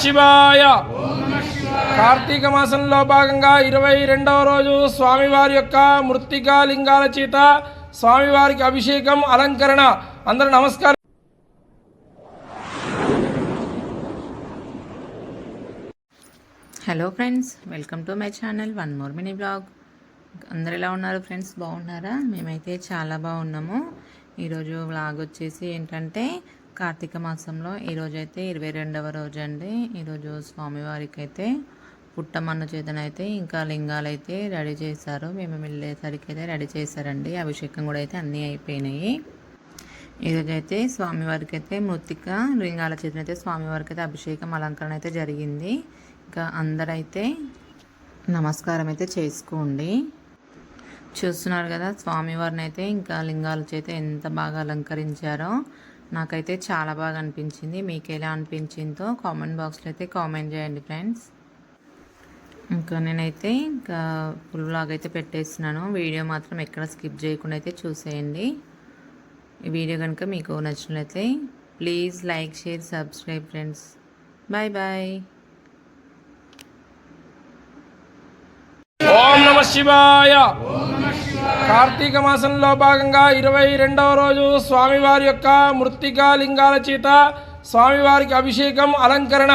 శివాయ కార్తీక మాసంలో భాగంగా ఇరవై రెండవ రోజు స్వామివారి యొక్క మృత్తికా లింగాల చేత స్వామివారికి అభిషేకం అలంకరణ. అందరూ నమస్కారం. Hello friends welcome to my channel one more mini blog. అందరు ఎలా ఉన్నారు ఫ్రెండ్స్? బాగున్నారా? మేమైతే చాలా బాగున్నాము. ఈరోజు బ్లాగ్ వచ్చేసి ఏంటంటే కార్తీక మాసంలో ఈరోజు అయితే ఇరవై రెండవ రోజు అండి ఈరోజు స్వామివారికి అయితే పుట్టమన్న చేతనైతే ఇంకా లింగాలు అయితే రెడీ చేశారు. మేము వెళ్ళేసరికి అయితే రెడీ చేశారండి. అభిషేకం కూడా అయితే అన్నీ అయిపోయినాయి. ఈరోజు అయితే స్వామివారికి అయితే మృతిక లింగాల చేతనైతే అయితే స్వామివారికి అయితే అభిషేకం అలంకరణ అయితే జరిగింది. ఇంకా అందరైతే నమస్కారం అయితే చేసుకోండి. చూస్తున్నారు కదా స్వామివారిని అయితే ఇంకా లింగాల చేత ఎంత బాగా అలంకరించారో. నాకైతే చాలా బాగా అనిపించింది. మీకు ఎలా అనిపించిందో కామెంట్ బాక్స్లో అయితే కామెంట్ చేయండి ఫ్రెండ్స్. ఇంకా నేనైతే ఇంకా ఫుల్ బ్లాగ్ అయితే పెట్టేస్తున్నాను. వీడియో మాత్రం ఎక్కడ స్కిప్ చేయకుండా అయితే చూసేయండి. ఈ వీడియో కనుక మీకు నచ్చినట్లయితే please like share subscribe friends. Bye bye. ఓం నమ శివాయ. కార్తీక మాసంలో భాగంగా ఇరవై రెండవ రోజు స్వామివారి యొక్క మృత్తికా లింగాల చేత స్వామివారికి అభిషేకం అలంకరణ.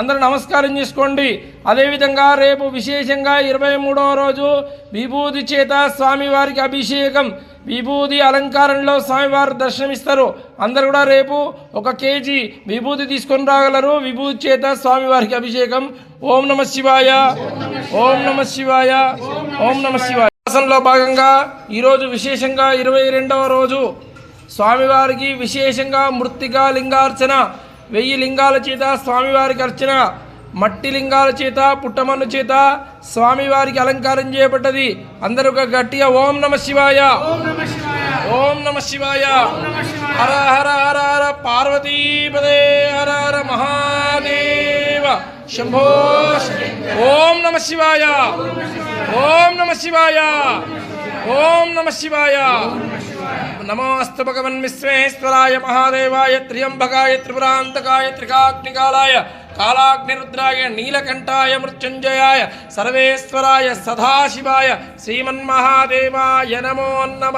అందరూ నమస్కారం చేసుకోండి. అదేవిధంగా రేపు విశేషంగా ఇరవై మూడవ రోజు విభూతి చేత స్వామివారికి అభిషేకం. విభూతి అలంకారంలో స్వామివారు దర్శనమిస్తారు. అందరు కూడా రేపు ఒక కేజీ విభూతి తీసుకొని రాగలరు. విభూతి చేత స్వామివారికి అభిషేకం. ఓం నమ శివాయ. ఓం నమ శివాయ. ఓం నమ శివాయ. మాసంలో భాగంగా ఈరోజు విశేషంగా ఇరవై రెండవ రోజు స్వామివారికి విశేషంగా మృత్తికా లింగార్చన వెయ్యి లింగాల చేత స్వామివారికి అర్చన మట్టి లింగాల చేత పుట్టమన్ను చేత స్వామివారికి అలంకారం చేయబడ్డది. అందరూ ఒక గట్టిగా ఓం నమ శివాయ. ఓం నమ శివాయ. హర హర హర హర పార్వతీపదే హర హర మహాదేవ శంభో ఓం నమ శివాయ. ఓం నమ శివాయ. ఓం నమ శివాయ. నమోస్తు భగవన్ విశ్వేశ్వరాయ మహాదేవాయ త్ర్యంబకాయ త్రిపురాంతకాయ త్రికాగ్నికాలాయ కాళాగ్నిరుద్రాయ నీలకంఠాయ మృత్యుంజయాయ సర్వేశ్వరాయ సదాశివాయ శ్రీమన్మహాదేవాయ నమో నమ.